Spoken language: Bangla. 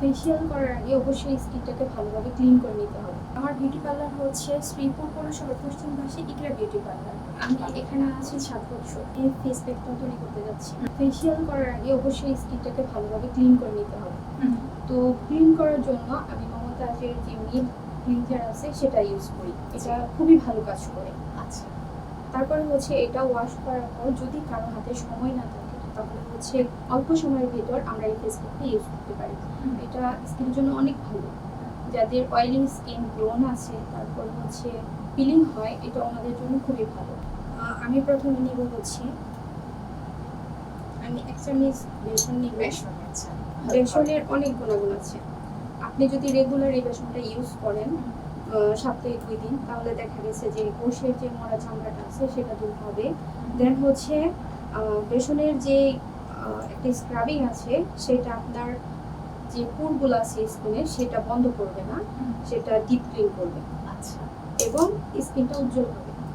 ফেসিয়াল করার আগে অবশ্যই স্কিনটাকে ভালোভাবে ক্লিন করে নিতে হবে। আমার বিউটি পার্লার হচ্ছে শ্রীপুর পৌরসভার পশ্চিম পাশে ইকরা বিউটি পার্লার আমি এখানে আছি সাত বছর। এই ফেস প্যাকটা তৈরি করতে যাচ্ছি। ফেসিয়াল করার আগে অবশ্যই স্কিনটাকে ভালোভাবে ক্লিন করে নিতে হবে। তো ক্লিন করার জন্য আমি মমতাজের যে মিল্ক ক্লিনজার আছে সেটা ইউজ করি। এটা খুবই ভালো কাজ করে। আচ্ছা। তারপরে হচ্ছে এটা ওয়াশ করার পর যদি কারও হাতে সময় না থাকে তাহলে হচ্ছে অল্প সময়ের ভিতর আমরা এই ফেস প্যাকটা ইউজ করতে পারি। এটা স্কিনের জন্য অনেক ভালো। যাদের অয়েলি স্কিন ব্রোন আছে তারপর হচ্ছে পিলিং হয় এটা ওনাদের জন্য খুবই ভালো। আমি প্রথমে নিব হচ্ছে আমি এক চামচ বেসন নিব। আচ্ছা। বেসনের অনেক গুণাগুণ আছে। আপনি যদি রেগুলার এই বেসনটা ইউজ করেন সপ্তাহে দুই দিন তাহলে দেখা গেছে যে কোষের যে মরা চামড়াটা আছে সেটা দূর হবে। দেন হচ্ছে বেসনের যে একটা স্ক্রাবিং আছে সেটা আপনার যে পুরগুলো আছে স্কিনে সেটা বন্ধ করবে না সেটা ডিপ ক্লিন করবে। আচ্ছা। এবং স্কিনটা উজ্জ্বল হবে।